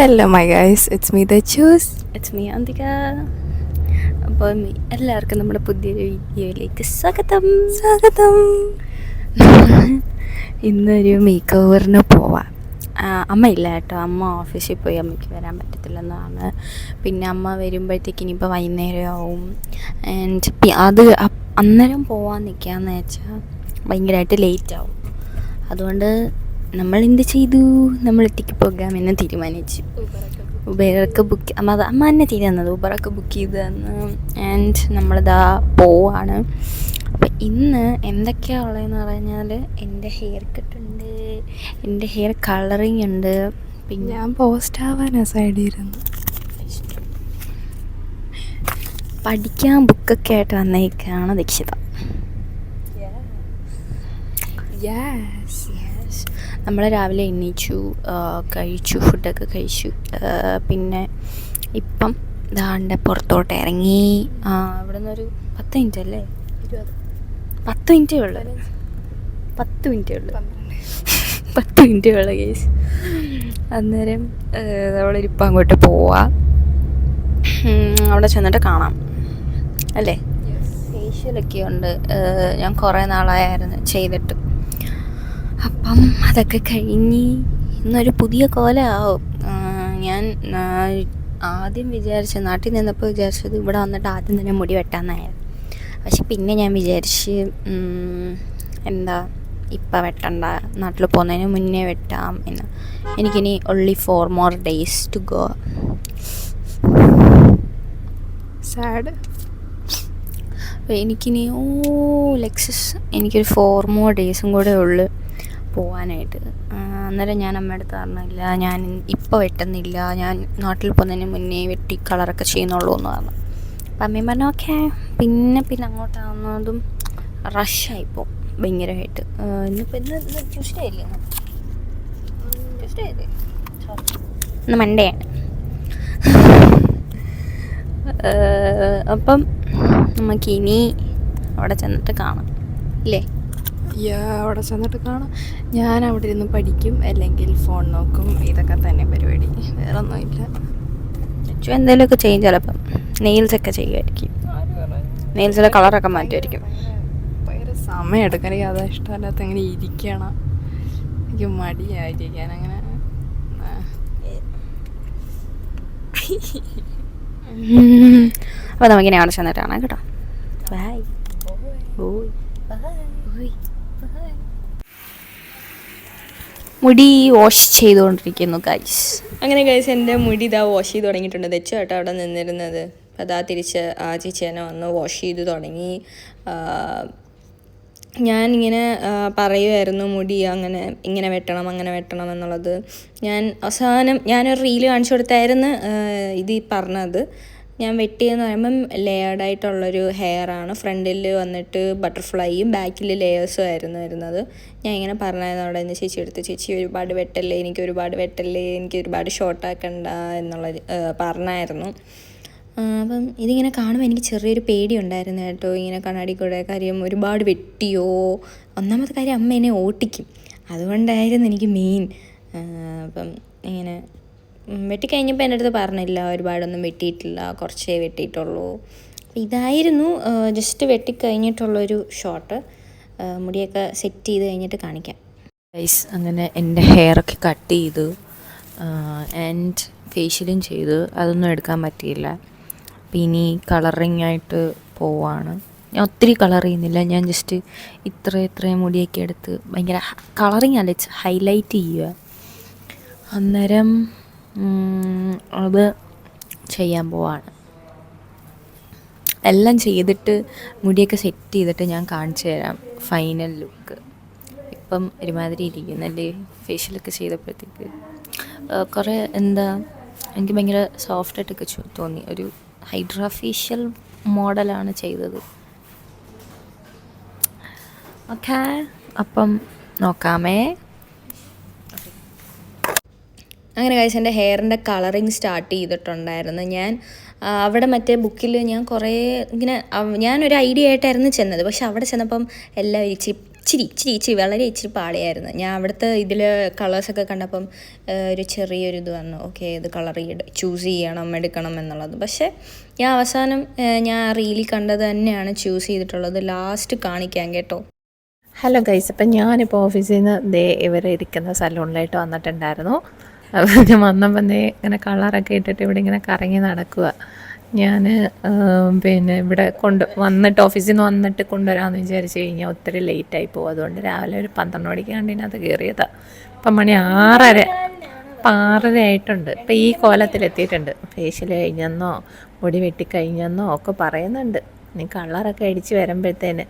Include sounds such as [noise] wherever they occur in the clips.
Hello my guys it's me the choose it's me Anthika അപ്പോൾ എല്ലാവർക്കും നമ്മുടെ പുതിയൊരു വീഡിയോയിലേക്ക് സ്വാഗതം. സ്വാഗതം. [laughs] ഇന്നൊരു മേക്ക് ഓവറിന് പോവാം. അമ്മ ഇല്ല കേട്ടോ. അമ്മ ഓഫീസിൽ പോയി അമ്മയ്ക്ക് വരാൻ പറ്റത്തില്ലെന്നാണ്. പിന്നെ അമ്മ വരുമ്പോഴത്തേക്ക് ഇനിയിപ്പോൾ വൈകുന്നേരം ആവും ആൻഡ് അത് അന്നേരം പോവാൻ നിൽക്കാന്ന് വെച്ചാൽ ഭയങ്കരമായിട്ട് ലേറ്റ് ആവും. അതുകൊണ്ട് നമ്മൾ എന്ത് ചെയ്തു? നമ്മൾ ഒറ്റയ്ക്ക് പോകാമെന്ന് തീരുമാനിച്ചു. ഉബേറൊക്കെ ബുക്ക് അമ്മ അമ്മ തന്നെ തീരുന്നത് തന്നത്. ഉബറൊക്കെ ബുക്ക് ചെയ്ത് തന്ന്. ആൻഡ് നമ്മളിതാ പോവാണ്. അപ്പം ഇന്ന് എന്തൊക്കെയാണ് ഉള്ളതെന്ന് പറഞ്ഞാൽ എന്റെ ഹെയർ കട്ട് ഉണ്ട്. എന്റെ ഹെയർ കളറിങ് ഉണ്ട്. പിന്നെ ഞാൻ പോസ്റ്റ് ആവാനാ സൈഡിൽ ഇരുന്നു. പഠിക്കാൻ ബുക്കൊക്കെ ആയിട്ട് വന്നേക്കാണ് ദക്ഷിത. യെസ് നമ്മൾ രാവിലെ എണീച്ചു ആ, കഴിച്ചു ഫുഡൊക്കെ കഴിച്ചു. പിന്നെ ഇപ്പം ദാണ്ട് പുറത്തോട്ട് ഇറങ്ങി ഇവിടെ നിന്നൊരു പത്ത് മിനിറ്റ് അല്ലേ? പത്ത് മിനിറ്റേ ഉള്ളു. പത്ത് മിനിറ്റേ ഉള്ളു. [laughs] പത്ത് മിനിറ്റേ ഉള്ളു കേസ് അന്നേരം നമ്മളിപ്പം അങ്ങോട്ട് പോവാ. അവിടെ ചെന്നിട്ട് കാണാം. അല്ലേ? ഫേഷ്യലൊക്കെ ഉണ്ട്. ഞാൻ കുറേ നാളായിരുന്നു ചെയ്തിട്ട്. അപ്പം അതൊക്കെ കഴിഞ്ഞ് ഇന്നൊരു പുതിയ കോലമാവും ഞാൻ ആദ്യം വിചാരിച്ച നാട്ടിൽ നിന്നപ്പോൾ വിചാരിച്ചത് ഇവിടെ വന്നിട്ട് ആദ്യം തന്നെ മുടി വെട്ടാമെന്നായിരുന്നു പക്ഷെ പിന്നെ ഞാൻ വിചാരിച്ച് എന്താ ഇപ്പം വെട്ടണ്ട നാട്ടിൽ പോകുന്നതിന് മുന്നേ വെട്ടാം എന്ന്. എനിക്കിനി only four more days to go sad എനിക്കിനി ഓ ലെക്സസ് എനിക്കൊരു ഫോർ മോർ ഡേയ്സും കൂടെ ഉള്ളു. പോകാനായിട്ട് ആ, അന്നേരം ഞാൻ അമ്മയുടെ അടുത്ത് പറഞ്ഞില്ല ഞാൻ ഇപ്പോൾ വെട്ടുന്നില്ല. ഞാൻ നാട്ടിൽ പോകുന്നതിന് മുന്നേ വെട്ടി കളറൊക്കെ ചെയ്യുന്നുള്ളൂ എന്ന് പറഞ്ഞു. അപ്പം അമ്മയും പറഞ്ഞു ഓക്കെ. പിന്നെ പിന്നെ അങ്ങോട്ടാവുന്നതും റഷായിപ്പോൾ ഭയങ്കരമായിട്ട്. ഇന്നിപ്പോൾ ഇന്ന് ഇന്ന് ട്യൂസ്ഡേ അല്ലേ? ട്യൂസ്ഡേ അല്ലേ? ഇന്ന് മൺഡേ ആണ്. അപ്പം നമുക്കിനി അവിടെ ചെന്നിട്ട് കാണാം. ഇല്ലേ? അവിടെ ചെന്നിട്ട് കാണാം. ഞാൻ അവിടെ ഇരുന്ന് പഠിക്കും അല്ലെങ്കിൽ ഫോൺ നോക്കും. ഇതൊക്കെ തന്നെ പരിപാടി. വേറെ ഒന്നുമില്ല ചു എന്തെങ്കിലുമൊക്കെ ചെയ്യും ചിലപ്പം. നെയിൽസ് ഒക്കെ ചെയ്യുമായിരിക്കും. നെയിൽസിലെ കളറൊക്കെ മാറ്റുമായിരിക്കും. ഭയങ്കര സമയം എടുക്കാൻ എനിക്ക് അതാ ഇഷ്ടമല്ലാത്ത അങ്ങനെ ഇരിക്കണം. എനിക്ക് മടിയായിരിക്കാൻ അങ്ങനെ. അപ്പോൾ നമുക്കിനി അവിടെ ചെന്നിട്ടാണ് കേട്ടോ. ബൈ. ബൈ. ഓയ് മുടി വാഷ് ചെയ്തുകൊണ്ടിരിക്കുന്നു ഗൈസ് അങ്ങനെ ഗൈസ് എന്റെ മുടി ഇതാ വാഷ് ചെയ്ത് തുടങ്ങിയിട്ടുണ്ട്. തെച്ചു കേട്ടോ അവിടെ നിന്നിരുന്നത്. അപ്പോൾ അതാ തിരിച്ച് ആ ചേച്ചി വന്ന് വാഷ് ചെയ്ത് തുടങ്ങി. ഞാൻ ഇങ്ങനെ പറയുമായിരുന്നു മുടി അങ്ങനെ ഇങ്ങനെ വെട്ടണം അങ്ങനെ വെട്ടണം എന്നുള്ളത്. ഞാൻ അവസാനം ഞാനൊരു റീൽ കാണിച്ചു കൊടുത്തായിരുന്നു ഇത് പറഞ്ഞത്. ഞാൻ വെട്ടിയെന്ന് പറയുമ്പം ഹെയർ ആണ്. ഫ്രണ്ടിൽ വന്നിട്ട് ബട്ടർഫ്ലൈയും ബാക്കിൽ ലേയേഴ്സും ആയിരുന്നു വരുന്നത്. ഞാൻ ഇങ്ങനെ പറഞ്ഞായിരുന്നു അവിടെ നിന്ന് ചേച്ചി എടുത്ത്? ചേച്ചി ഒരുപാട് വെട്ടല്ലേ? എനിക്ക് ഒരുപാട് വെട്ടല്ലേ? എനിക്ക് ഒരുപാട് ഷോർട്ടാക്കണ്ട എന്നുള്ള പറഞ്ഞായിരുന്നു. അപ്പം ഇതിങ്ങനെ കാണുമ്പോൾ എനിക്ക് ചെറിയൊരു പേടി ഉണ്ടായിരുന്നു കേട്ടോ. ഇങ്ങനെ കണ്ണാടി കൂടെ കാര്യം ഒരുപാട് വെട്ടിയോ? ഒന്നാമത്തെ കാര്യം അമ്മ എന്നെ ഓട്ടിക്കും. അതുകൊണ്ടായിരുന്നു എനിക്ക് മെയിൻ അപ്പം ഇങ്ങനെ വെട്ടിക്കഴിഞ്ഞപ്പോൾ എന്റെ അടുത്ത് പറഞ്ഞില്ല ഒരുപാടൊന്നും വെട്ടിയിട്ടില്ല കുറച്ചേ വെട്ടിയിട്ടുള്ളൂ. ഇതായിരുന്നു ജസ്റ്റ് വെട്ടിക്കഴിഞ്ഞിട്ടുള്ളൊരു ഷോട്ട് മുടിയൊക്കെ സെറ്റ് ചെയ്ത് കഴിഞ്ഞിട്ട് കാണിക്കാം. ഗൈസ് അങ്ങനെ എന്റെ ഹെയറൊക്കെ കട്ട് ചെയ്തു. ആൻഡ് ഫേഷ്യലും ചെയ്തു. അതൊന്നും എടുക്കാൻ പറ്റിയില്ല. അപ്പം ഇനി കളറിങ് ആയിട്ട് പോവാണ്. ഞാൻ ഒത്തിരി കളർ ചെയ്യുന്നില്ല. ഞാൻ ജസ്റ്റ് ഇത്ര ഇത്രയും മുടിയൊക്കെ എടുത്ത് ഭയങ്കര കളറിങ് അല്ല ഹൈലൈറ്റ് ചെയ്യുക. അന്നേരം അത് ചെയ്യാൻ പോവാണ്. എല്ലാം ചെയ്തിട്ട് മുടിയൊക്കെ സെറ്റ് ചെയ്തിട്ട് ഞാൻ കാണിച്ചു തരാം ഫൈനൽ ലുക്ക് ഇപ്പം ഒരുമാതിരി ഇരിക്കുന്നല്ലേ ഫേഷ്യലൊക്കെ ചെയ്തപ്പോഴത്തേക്ക്. കുറേ എന്താ എനിക്ക് ഭയങ്കര സോഫ്റ്റായിട്ടൊക്കെ തോന്നി. ഒരു ഹൈഡ്രാ ഫേഷ്യൽ മോഡലാണ് ചെയ്തത്. ഓക്കെ അപ്പം നോക്കാമേ. അങ്ങനെ കഴിച്ച് എന്റെ ഹെയറിന്റെ കളറിങ് സ്റ്റാർട്ട് ചെയ്തിട്ടുണ്ടായിരുന്നു. ഞാൻ അവിടെ മറ്റേ ബുക്കിൽ ഞാൻ കുറേ ഇങ്ങനെ ഞാനൊരു ഐഡിയ ആയിട്ടായിരുന്നു ചെന്നത്. പക്ഷെ അവിടെ ചെന്നപ്പം എല്ലാം ഇച്ചിരി ചി ഇച്ചിരി ഇച്ചിരി ഇച്ചിരി വളരെ ഇച്ചിരി പാളിയായിരുന്നു. ഞാൻ അവിടുത്തെ ഇതിൽ കളേഴ്സൊക്കെ കണ്ടപ്പം ഒരു ചെറിയൊരു ഇത് വന്നു. ഓക്കെ ഇത് കളർ ചൂസ് ചെയ്യണം എടുക്കണം എന്നുള്ളത്. പക്ഷേ ഞാൻ അവസാനം ഞാൻ റീലിൽ കണ്ടത് തന്നെയാണ് ചൂസ് ചെയ്തിട്ടുള്ളത്. ലാസ്റ്റ് കാണിക്കാൻ കേട്ടോ. ഹലോ ഗൈസ് അപ്പം ഞാനിപ്പോൾ ഓഫീസിൽ നിന്ന് ദേ ഇവർ ഇരിക്കുന്ന സലൂണിലായിട്ട് വന്നിട്ടുണ്ടായിരുന്നു. അപ്പോൾ ഞാൻ വന്നപ്പോൾ ദേ ഇങ്ങനെ കളറൊക്കെ ഇട്ടിട്ട് ഇവിടെ ഇങ്ങനെ കറങ്ങി നടക്കുക ഞാൻ പിന്നെ ഇവിടെ കൊണ്ട് വന്നിട്ട് ഓഫീസിൽ നിന്ന് വന്നിട്ട് കൊണ്ടുവരാമെന്ന് വിചാരിച്ച് കഴിഞ്ഞാൽ ഒത്തിരി ലേറ്റായി പോകും അതുകൊണ്ട് രാവിലെ ഒരു പന്ത്രണ്ട് മണിക്കാണ്ട് ഇതിനകത്ത് കയറിയതാണ് ഇപ്പം മണി ആറര ആറര ആയിട്ടുണ്ട്. ഇപ്പം ഈ കോലത്തിലെത്തിയിട്ടുണ്ട്. ഫേഷ്യൽ കഴിഞ്ഞെന്നോ മുടി വെട്ടിക്കഴിഞ്ഞെന്നോ ഒക്കെ പറയുന്നുണ്ട്. ഇനി കളറൊക്കെ അടിച്ച് വരുമ്പോഴത്തേന്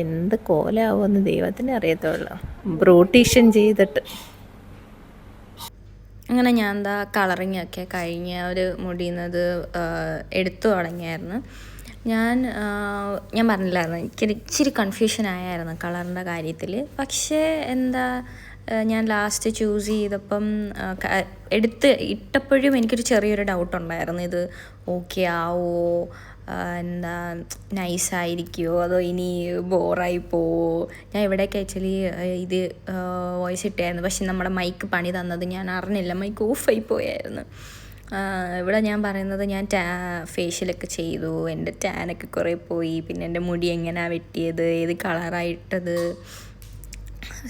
എന്ത് കോലാവുമെന്ന് ദൈവത്തിന് അറിയത്തുള്ളൂ. ബ്രൂട്ടീഷ്യൻ ചെയ്തിട്ട്. അങ്ങനെ ഞാൻ എന്താ കളറിങ് ഒക്കെ കഴിഞ്ഞ് ഒരു മുടിയുന്നത് എടുത്തു തുടങ്ങിയായിരുന്നു. ഞാൻ ഞാൻ പറഞ്ഞില്ലായിരുന്നു. എനിക്ക് ഇച്ചിരി കൺഫ്യൂഷൻ ആയായിരുന്നു കളറിന്റെ കാര്യത്തിൽ പക്ഷേ എന്താ ഞാൻ ലാസ്റ്റ് ചൂസ് ചെയ്തപ്പം എടുത്ത് ഇട്ടപ്പോഴും എനിക്കൊരു ചെറിയൊരു ഡൗട്ട് ഉണ്ടായിരുന്നു. ഇത് ഓക്കെ ആവോ? എന്താ നൈസായിരിക്കുമോ അതോ ഇനി ബോറായി പോവോ? ഞാൻ ഇവിടെയൊക്കെ ആക്ച്വലി ഇത് വോയിസ് ഇട്ടായിരുന്നു പക്ഷെ നമ്മുടെ മൈക്ക് പണി തന്നത് ഞാൻ അറിഞ്ഞില്ല. മൈക്ക് ഓഫായി പോയായിരുന്നു. ഇവിടെ ഞാൻ പറയുന്നത് ഞാൻ ടാ ഫേഷ്യലൊക്കെ ചെയ്തു. എന്റെ ടാനൊക്കെ കുറേ പോയി. പിന്നെ എന്റെ മുടി എങ്ങനെയാണ് വെട്ടിയത്? ഏത് കളറായിട്ടത്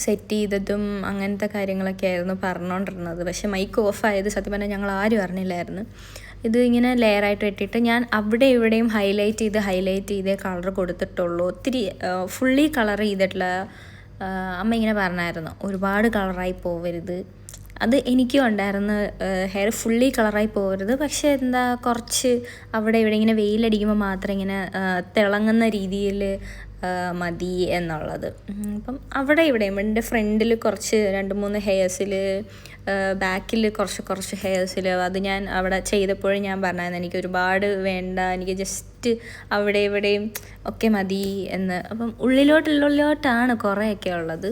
സെറ്റ് ചെയ്തതും അങ്ങനത്തെ കാര്യങ്ങളൊക്കെ ആയിരുന്നു പറഞ്ഞുകൊണ്ടിരുന്നത് പക്ഷേ മൈക്ക് ഓഫായത് സത്യം പറഞ്ഞാൽ ഞങ്ങൾ ആരും അറിഞ്ഞില്ലായിരുന്നു. ഇത് ഇങ്ങനെ ലെയറായിട്ട് ഇട്ടിട്ട് ഞാൻ അവിടെ ഇവിടെയും ഹൈലൈറ്റ് ചെയ്ത് ഹൈലൈറ്റ് ചെയ്തേ കളർ കൊടുത്തിട്ടുള്ളൂ. ഒത്തിരി ഫുള്ളി കളർ ചെയ്തിട്ടുള്ള അമ്മ ഇങ്ങനെ പറഞ്ഞായിരുന്നു ഒരുപാട് കളറായി പോവരുത്. അത് എനിക്കും ഉണ്ടായിരുന്നു ഹെയർ ഫുള്ളി കളറായി പോകരുത് പക്ഷേ എന്താ കുറച്ച് അവിടെ ഇവിടെ ഇങ്ങനെ വെയിലടിക്കുമ്പോൾ മാത്രം ഇങ്ങനെ തിളങ്ങുന്ന രീതിയിൽ മതി എന്നുള്ളത്. അപ്പം അവിടെ ഇവിടെ എന്റെ ഫ്രണ്ടിൽ കുറച്ച് രണ്ട് മൂന്ന് ഹെയർസിൽ ബാക്കിൽ കുറച്ച് കുറച്ച് ഹെയർസിൽ അത് ഞാൻ അവിടെ ചെയ്തപ്പോഴും ഞാൻ പറഞ്ഞായിരുന്നു എനിക്ക് ഒരുപാട് വേണ്ട എനിക്ക് ജസ്റ്റ് അവിടെ ഇവിടെയും ഒക്കെ മതി എന്ന്. അപ്പം ഉള്ളിലോട്ടുള്ളിലോട്ടാണ് കുറേയൊക്കെ ഉള്ളത്.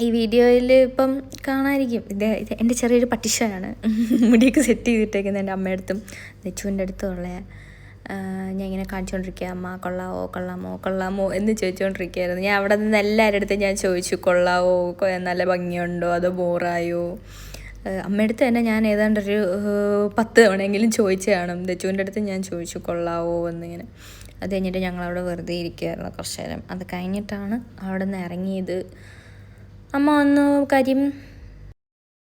ഈ വീഡിയോയിൽ ഇപ്പം കാണാതിരിക്കും. ഇത് ഇത് എന്റെ ചെറിയൊരു പട്ടിഷയാണ് [laughs] മുടിയൊക്കെ സെറ്റ് ചെയ്തിട്ടേക്കുന്നത് എന്റെ അമ്മയടുത്തും നെച്ചുവിന്റെ അടുത്തും ഉള്ള ഞാൻ ഇങ്ങനെ കാണിച്ചുകൊണ്ടിരിക്കുക അമ്മ കൊള്ളാവോ കൊള്ളാമോ കൊള്ളാമോ എന്ന് ചോദിച്ചുകൊണ്ടിരിക്കുകയായിരുന്നു ഞാൻ അവിടെ നിന്ന് എല്ലാവരുടെ അടുത്തും ഞാൻ ചോദിച്ചു കൊള്ളാവോ നല്ല ഭംഗിയുണ്ടോ? അതോ ബോറായോ? അമ്മയടുത്ത് തന്നെ ഞാൻ ഏതാണ്ട് ഒരു പത്ത് തവണയെങ്കിലും ചോദിച്ചു കാണും. ദച്ചുവിന്റെ അടുത്ത് ഞാൻ ചോദിച്ചു കൊള്ളാവോ എന്നിങ്ങനെ. അത് കഴിഞ്ഞിട്ട് ഞങ്ങളവിടെ വെറുതെ ഇരിക്കുമായിരുന്നു കുറച്ച് നേരം. അത് കഴിഞ്ഞിട്ടാണ് അവിടെ നിന്ന് ഇറങ്ങിയത്. അമ്മ വന്നു കാര്യം.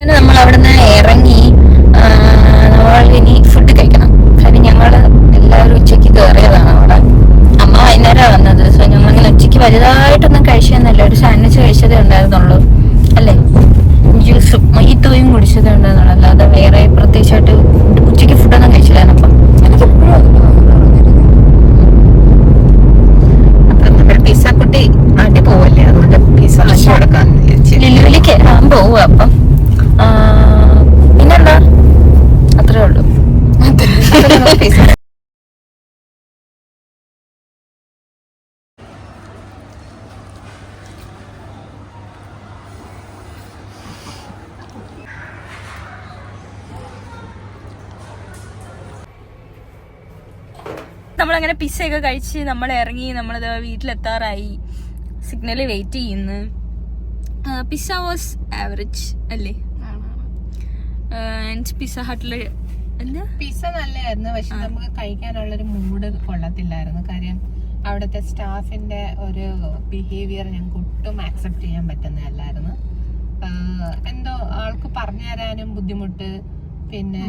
നമ്മൾ അവിടെ നിന്ന് ഇറങ്ങി ആ, നമ്മൾ ഇനി ഫുഡ് കഴിക്കണം കാര്യം ഞങ്ങൾ എല്ലാവരും ഉച്ചയ്ക്ക് കയറിയതാണ് അവിടെ അമ്മ വൈകുന്നേരമാണ് വന്നത് സോ ഞങ്ങളിങ്ങനെ ഉച്ചയ്ക്ക് വലുതായിട്ടൊന്നും കഴിച്ചതെന്നല്ല ഒരു സാൻഡ്വിച്ച് കഴിച്ചതേ ഉണ്ടായിരുന്നുള്ളൂ. അല്ലേ? ജ്യൂസും മൊയ്ത്തോയും കുടിച്ചതേ ഉണ്ടായിരുന്നുള്ളൂ. അല്ലാതെ വേറെ പ്രത്യേകിച്ചായിട്ട് ഉച്ചയ്ക്ക് ഫുഡൊന്നും കഴിച്ചില്ലായിരുന്നു അപ്പം. പിസ്സ കുട്ടി നാട്ടിൽ പോവല്ലേ അതുകൊണ്ട് പിസ്സ വാങ്ങി കൊടുക്കാന്ന് വിചാരിച്ചു ലില്ലുവിലേക്ക് ഞാൻ പോവുക അപ്പം ആ, പിന്നെന്താ അത്രേ ഉള്ളൂ പിസ്സ നമ്മളങ്ങനെ പിസ്സയൊക്കെ കഴിച്ച് നമ്മൾ ഇറങ്ങി നമ്മളത് വീട്ടിലെത്താറായി. സിഗ്നലിൽ വെയിറ്റ് ചെയ്യുന്നു. പിസ്സ വാസ് ആവറേജ് അല്ലേ? പിസ്സ ഹട്ടിൽ എന്താ? പിസ്സ നല്ലായിരുന്നു പക്ഷെ നമുക്ക് കഴിക്കാനുള്ളൊരു മൂഡ് കൊള്ളത്തില്ലായിരുന്നു. കാര്യം അവിടുത്തെ സ്റ്റാഫിന്റെ ഒരു ബിഹേവിയർ ഞങ്ങൾക്ക് ഒട്ടും ആക്സെപ്റ്റ് ചെയ്യാൻ പറ്റുന്നതല്ലായിരുന്നു. എന്തോ ആൾക്ക് പറഞ്ഞു തരാനും ബുദ്ധിമുട്ട്. പിന്നെ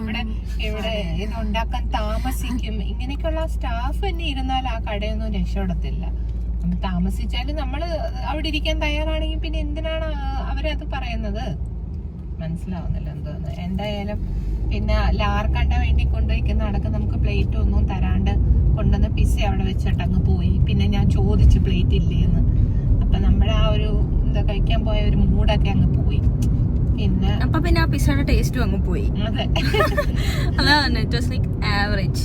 ഇവിടെ ഇവിടെ ഇത് ഉണ്ടാക്കാൻ താമസിക്കും. ഇങ്ങനെയൊക്കെയുള്ള സ്റ്റാഫ് തന്നെ ഇരുന്നാൽ ആ കടയൊന്നും രക്ഷപ്പെടത്തില്ല. താമസിച്ചാലും നമ്മൾ അവിടെ ഇരിക്കാൻ തയ്യാറാണെങ്കിൽ പിന്നെ എന്തിനാണ് അവരത് പറയുന്നത്? മനസ്സിലാവുന്നില്ല എന്തോന്ന്. എന്തായാലും പിന്നെ ലാർക്കണ്ട വേണ്ടി കൊണ്ടുവയ്ക്കുന്ന അടക്കം നമുക്ക് പ്ലേറ്റ് ഒന്നും തരാണ്ട് കൊണ്ടുവന്ന് പിസ അവിടെ വെച്ചിട്ട് അങ്ങ് പോയി. പിന്നെ ഞാൻ ചോദിച്ചു പ്ലേറ്റ് ഇല്ലേന്ന്. അപ്പൊ നമ്മുടെ ആ ഒരു എന്താ കഴിക്കാൻ പോയ ഒരു മൂഡൊക്കെ അങ്ങ് പോയി. പിന്നെ അപ്പൊ പിന്നെ ആ പിസ്സയുടെ ടേസ്റ്റും അങ്ങ് പോയി. അതെ. [laughs] അതാണ് it was like average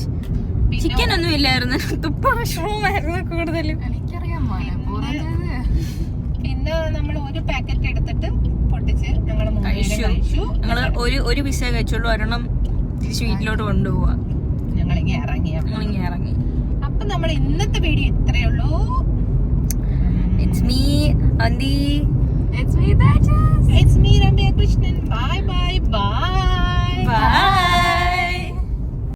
chicken ഒന്നും ഇല്ലായിരുന്നു. തുപ്പ മഷ്റൂമായിരുന്നു കൂടുതലും. എനിക്കറിയാം പിന്നെ നമ്മൾ ഒരു പാക്കറ്റ് എടുത്തിട്ട് പൊട്ടിച്ച് ഞങ്ങൾ കഴിച്ചു. കഴിച്ചു. ഞങ്ങൾ ഒരു ഒരു പിസ്സ കഴിച്ചുള്ളൂ ഒരെണ്ണം തിരിച്ച് വീട്ടിലോട്ട് കൊണ്ടുപോവാ. ഞങ്ങളിങ്ങനെ ഇറങ്ങി. ഞങ്ങളിങ്ങനെ ഇറങ്ങി. അപ്പൊ നമ്മൾ ഇന്നത്തെ വീഡിയോ ഇത്രയേ ഉള്ളൂ. ഇറ്റ്സ് മീ അന്തി It's me, Duchess. It's me, Ramya Krishnan. Bye, bye, bye. Bye. bye.